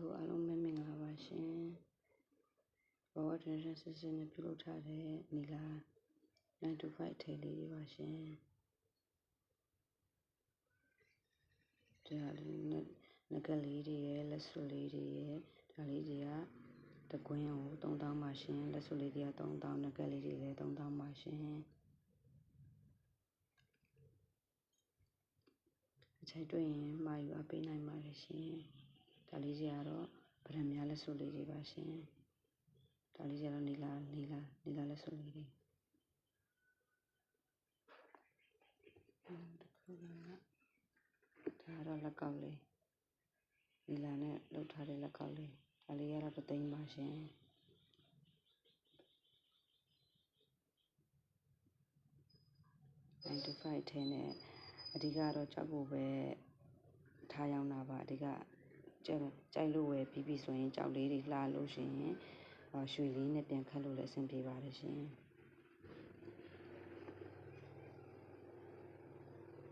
လို့အားလုံးပဲမင်္ဂလာပါရှင်ဘောတွင်ဆက်စစ်စစ်နဲ့ပြုလုပ်ထားတဲ့နီလာ925ထဲလေးတွေပါရှင်ဒါလေးနဲ့ငကလေးတွေရဲ့လက်စွပ်လေးတွေရဲ့ဒါလေးတွေကတကွင်းကို3000ပါရှင်လက်စွပ်လေးတွေက3000ငကလေးတွေလည်း3000ပါရှင်အချိန်တွေ့ရင်မှာယူအပ်ပေးနိုင်ပါတယ်ရှင် ဒါလေးတွေကတော့ဗရမများလက်စွပ်လေးတွေပါရှင်ဒါလေးတွေကတော့နီလာနီလာနီလာလက်စွပ်လေးတွေတခုကဒါကတော့လက်ကောက်လေးနီလာနဲ့လှုပ်ထားတဲ့လက်ကောက်လေးဒါလေးကတော့တသိန်းပါရှင်95ထဲနဲ့အဓိကတော့ကြောက်ဖို့ပဲထားရောက်တာပါအဓိက ကြိုက်ကြိုက်လို့ဝယ်ပြီးပြီဆိုရင်ကြောက်လေးတွေလှလို့ရှိရင်ရွှေလေးနဲ့ပြန်ခတ်လို့လည်းအဆင်ပြေပါတယ်ရှင်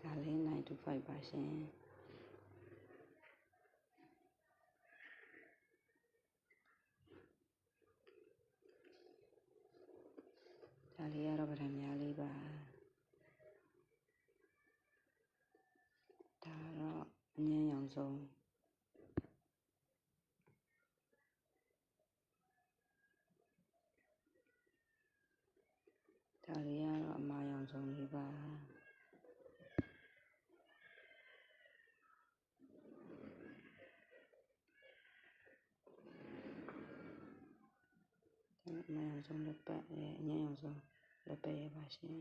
ဒါလေး925ပါရှင်ဒါလေးကတော့ဗရန်များလေးပါဒါတော့အငင်းရောင်ဆုံး ဒါလေးကတော့အမာရောင်ဆုံးလေးပါအမာရောင်ဆုံးလက်ပတ်ရဲ့အငင်းရောင်ဆုံးလက်ပတ်ရဲ့ပါရှင်